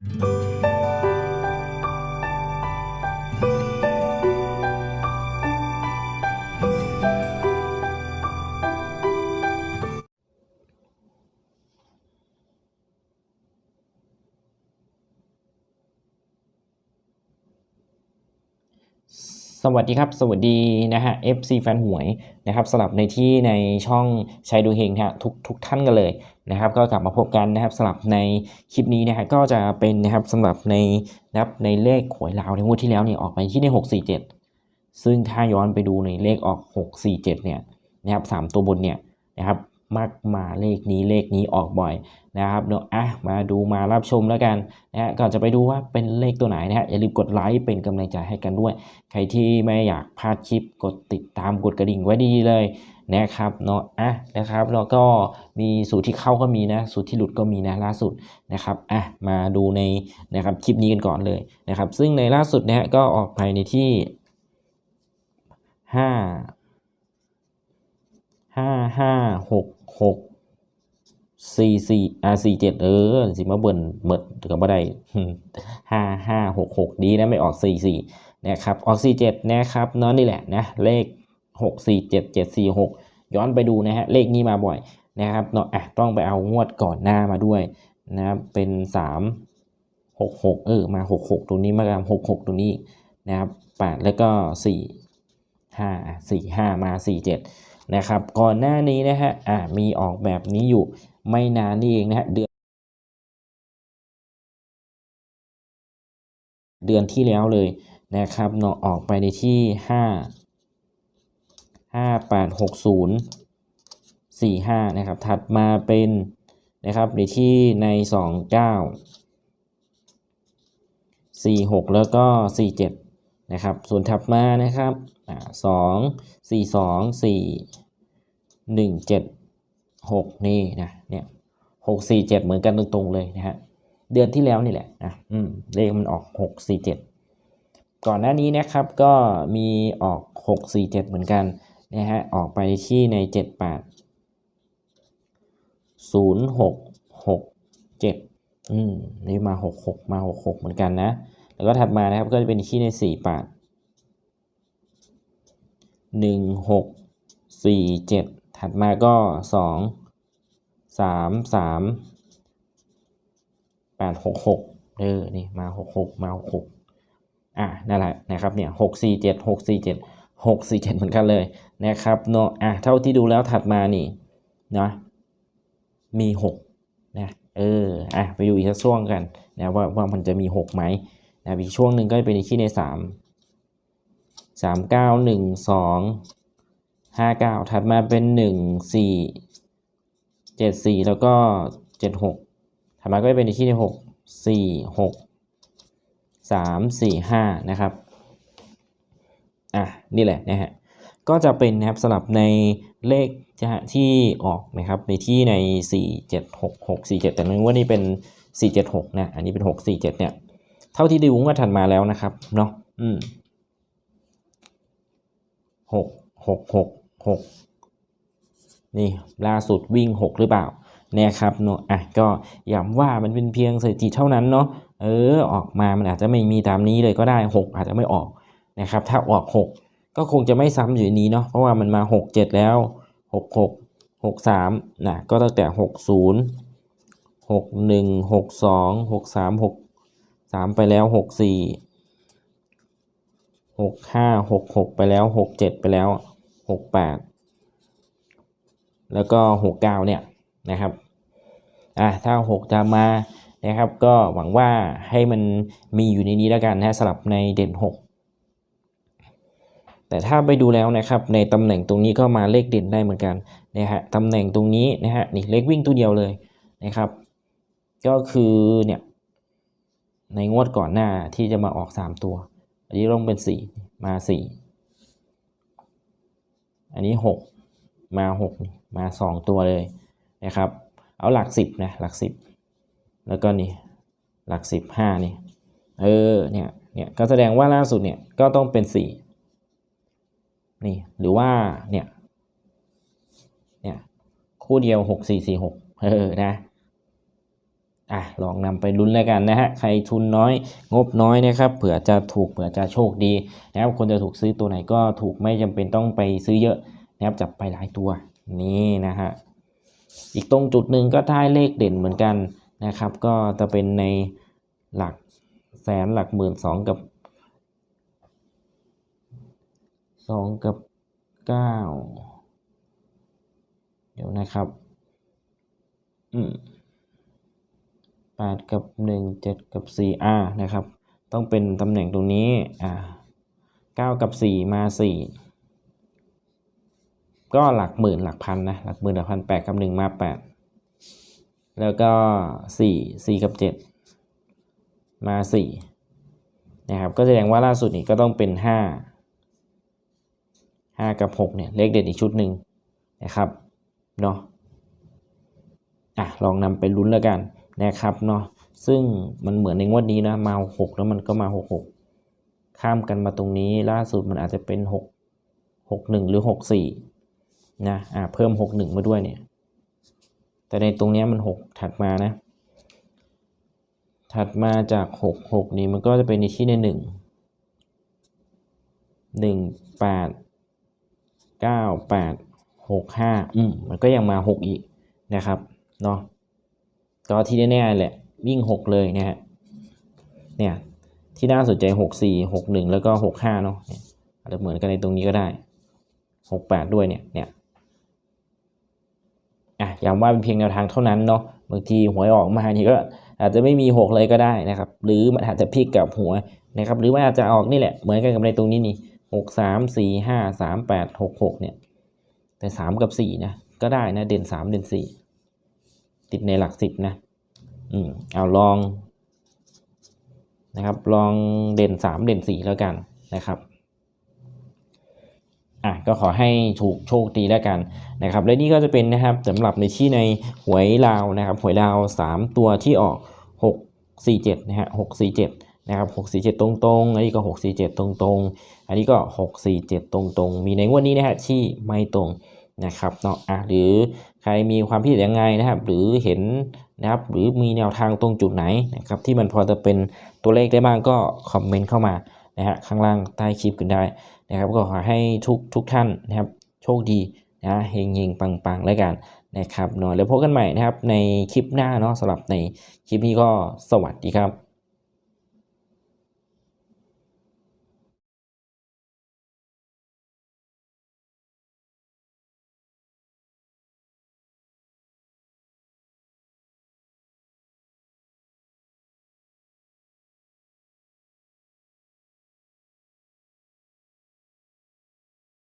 Música สวัสดีครับสวัสดีนะฮะ FC แฟนหวยนะครับสลับในที่ในช่องชัยดูเฮงฮะทุกทุกท่านกันเลยนะครับก็กลับมาพบกันนะครับสลับในคลิปนี้นะฮะก็จะเป็นนะครับสำหรับในนะครับในเลขหวยลาวในงวดที่แล้วเนี่ยออกไปที่ใน647 ซึ่งถ้าย้อนไปดูในเลขออก 647เนี่ยนะครับสามตัวบนเนี่ยนะครับ มักมาเลขนี้เลขนี้ออกบ่อยนะครับเนาะอะมาดูมารับชมแล้วกันนะฮะก่อนจะไปดูว่าเป็นเลขตัวไหนนะฮะอย่าลืมกดไลค์เป็นกำลังใจให้กันด้วย ใครที่ไม่อยากพลาดคลิปกดติดตามกดกระดิ่งไว้ดีๆเลยนะครับเนาะอะนะครับแล้วก็มีสูตรที่เข้าก็มีนะสูตรที่หลุดก็มีนะล่าสุดนะครับอะมาดูในนะครับคลิปนี้กันก่อนเลยนะครับ ซึ่งในล่าสุดนะฮะก็ออกภายในที่ห้า ห้าห้าหกหกสี่สี่อ่าสี่เจ็ดเออสิมาเบิ่นเมดกับบ่ได้ห้าห้าหกหกดีนะไม่ออกสี่สี่นะครับออก47นะครับเนาะนี่แหละนะเลข6 4 7 7 4 6ย้อนไปดูนะฮะเลขนี้มาบ่อยนะครับเนาะอะต้องไปเอางวดก่อนหน้ามาด้วยนะครับเป็น3 6 6เออมา6 6ตรงนี้มากัน6 6ตรงนี้นะครับ8แล้วก็4 5 4 5มา4 7 นะครับก่อนหน้านี้นะฮะอะมีออกแบบนี้อยู่ไม่นานนี่เองนะฮะเดือนเดือนที่แล้วเลยนะครับเนาะออกไปในที่ห้าห้าแปดหกศูนย์สี่ห้านะครับถัดมาเป็นนะครับในที่ในสองเก้าสี่หกแล้วก็สี่เจ็ด นะครับ ส่วนถัดมานะครับอ่าสองสี่สองสี่หนึ่งเจ็ดหกนี่นะเนี่ยหกสี่เจ็ดเหมือนกันตรงๆเลยนะฮะเดือนที่แล้วนี่แหละนะอืมเลขมันออก6 4 7ก่อนหน้านี้นะครับก็มีออก6 4 7เจ็ดเหมือนกันนะฮะออกไปที่ใน7 8 0 6 6 7อืมนี่มา6 6มา6 6เหมือนกันนะ แล้วก็ถัดมานะครับก็จะเป็นที่ใน4 8 1 6 4 7 ถัดมาก็ 2 3 3แปดหกหกเออนี่มาหกหกมาหกหกอะนั่นแหละนะครับเนี่ยหกสี่เจ็ดหกสี่เจ็ดหกสี่เจ็ดเหมือนกันเลยนะครับเนาะอะเท่าที่ดูแล้วถัดมานี่นะมีหกนะเออ อะ ไปดูอีกสักช่วงกันนะว่าว่ามันจะมีหกไหม นะอีกช่วงหนึ่งก็จะเป็นที่ในสามสามเก้าหนึ่งสองห้าเก้าถัดมาเป็นหนึ่งสี่เจ็ดสี่แล้วก็เจ็ดหกถัดมาก็จะเป็นในที่ในหกสี่หกสามสี่ห้านะครับ อะ นี่แหละนะฮะ ก็จะเป็นนะครับสลับในเลขที่ออกนะครับในที่ในสี่เจ็ดหกหกสี่เจ็ดแต่นึกว่านี่เป็นสี่เจ็ดหกนะ อันนี้เป็นหกสี่เจ็ดเนี่ย เท่าที่ดูงว่าถัดมาแล้วนะครับเนาะอืมหกหกหกหกนี่ล่าสุดวิ่งหกหรือเปล่าเนี่ยครับเนาะอะก็ย้ำว่ามันเป็นเพียงสถิติเท่านั้นเนาะเออออกมามันอาจจะไม่มีตามนี้เลยก็ได้ 6 อาจจะไม่ออกนะครับ ถ้าออก 6 ก็คงจะไม่ซ้ำอยู่ในนี้เนาะเพราะว่ามันมา 6 7 แล้ว 6 6 6 3นะก็ตั้งแต่ 6 0 6 1 6 2 6 3 6 3ไปแล้ว6 4 6 5 6 6ไปแล้ว6 7ไปแล้ว6 8แปดแล้วก็6 9เก้าเนี่ยนะครับอะถ้า6จะมานะครับก็หวังว่าให้มันมีอยู่ในนี้แล้วกันนะสลับในเด่น6แต่ถ้าไปดูแล้วนะครับในตำแหน่งตรงนี้ก็มาเลขเด่นได้เหมือนกันนะฮะตำแหน่งตรงนี้นะฮะนี่เลขวิ่งตัวเดียวเลยนะครับ ก็คือเนี่ย ในงวดก่อนหน้าที่จะมาออก 3 ตัว อันนี้ลงเป็น 4 มา 4 อันนี้ 6 มา 6 มา 2 ตัวเลยนะครับ เอาหลัก 10 นะ หลัก 10 แล้วก็นี่ หลัก 10 5 นี่ เออ เนี่ย เนี่ย ก็แสดงว่าล่าสุดเนี่ย ก็ต้องเป็น 4 นี่ หรือว่า เนี่ย เนี่ย คู่เดียว 6 4 4 6 เออ นะ อะลองนำไปลุ้นแล้วกันนะฮะใครทุนน้อยงบน้อยนะครับเผื่อจะถูกเผื่อจะโชคดีนะครับคนจะถูกซื้อตัวไหนก็ถูกไม่จำเป็นต้องไปซื้อเยอะนะครับจับไปหลายตัวนี่นะฮะอีกตรงจุดหนึ่งก็ได้เลขเด่นเหมือนกันนะครับ ก็จะเป็นในหลักแสนหลักหมื่นสองกับสองกับเก้าเดี๋ยวนะครับ อืม แปดกับหนึ่งเจ็ดกับสี่อ่านะครับ ต้องเป็นตำแหน่งตรงนี้อ่าเก้ากับสี่มาสี่ก็หลักหมื่นหลักพันนะ หลักหมื่นหลักพันแปดกับหนึ่งมาแปดแล้วก็สี่สี่กับเจ็ดมาสี่นะครับ ก็แสดงว่าล่าสุดนี่ก็ต้องเป็นห้าห้ากับหกเนี่ยเลขเด่นอีกชุดหนึ่งนะครับ เนาะอะ ลองนำไปลุ้นแล้วกัน นะครับเนาะซึ่งมันเหมือนในงวดนี้นะมาหกแล้วมันก็มาหกหกข้ามกันมาตรงนี้ล่าสุดมันอาจจะเป็นหกหกหนึ่งหรือหกสี่นะอ่าเพิ่มหกหนึ่งมาด้วยเนี่ย แต่ในตรงนี้มันหกถัดมานะ ถัดมาจากหกหกนี้มันก็จะเป็นในที่ในหนึ่งหนึ่งแปดเก้าแปดหกห้าอืมมันก็ยังมาหกอีกนะครับเนาะ ก็ที่แน่ๆแหละวิ่งหกเลยนะฮะเนี่ยที่น่าสนใจหกสี่หกหนึ่งแล้วก็หกห้าเนาะอาจจะเหมือนกันในตรงนี้ก็ได้หกแปดด้วยเนี่ยเนี่ยอะย้ำว่าเป็นเพียงแนวทางเท่านั้นเนาะบางทีหวยออกมานี่ก็อาจจะไม่มีหกเลยก็ได้นะครับ หรือมันอาจจะพลิกกับหัวนะครับ หรือมันอาจจะออกนี่แหละเหมือนกันกับในตรงนี้นี่หกสามสี่ห้าสามแปดหกหกเนี่ยแต่สามกับสี่นะ ก็ได้นะ เด่นสามเด่นสี่ ติดในหลักสิบนะอืมเอาลองนะครับ ลองเด่นสามเด่นสี่แล้วกันนะครับอะก็ขอให้ถูกโชคดีแล้วกันนะครับ และนี่ก็จะเป็นนะครับสำหรับในที่ในหวยลาวนะครับหวยลาวสามตัวที่ออกหกสี่เจ็ดนะฮะหกสี่เจ็ดนะครับหกสี่เจ็ดตรงๆอันนี้ก็หกสี่เจ็ดตรงๆ อันนี้ก็หกสี่เจ็ดตรงๆ มีในงวดนี้นะฮะที่ไม่ตรง นะครับเนาะอะหรือใครมีความคิดยังไงนะครับ หรือเห็นนะครับ หรือมีแนวทางตรงจุดไหนนะครับที่มันพอจะเป็นตัวเลขได้บ้างก็คอมเมนต์เข้ามานะฮะข้างล่างใต้คลิปกันได้นะครับก็ขอให้ทุกทุกท่านนะครับโชคดีนะเฮงเฮงปังปังแล้วกันนะครับเนาะแล้วพบกันใหม่นะครับในคลิปหน้าเนาะสำหรับในคลิปนี้ก็สวัสดีครับ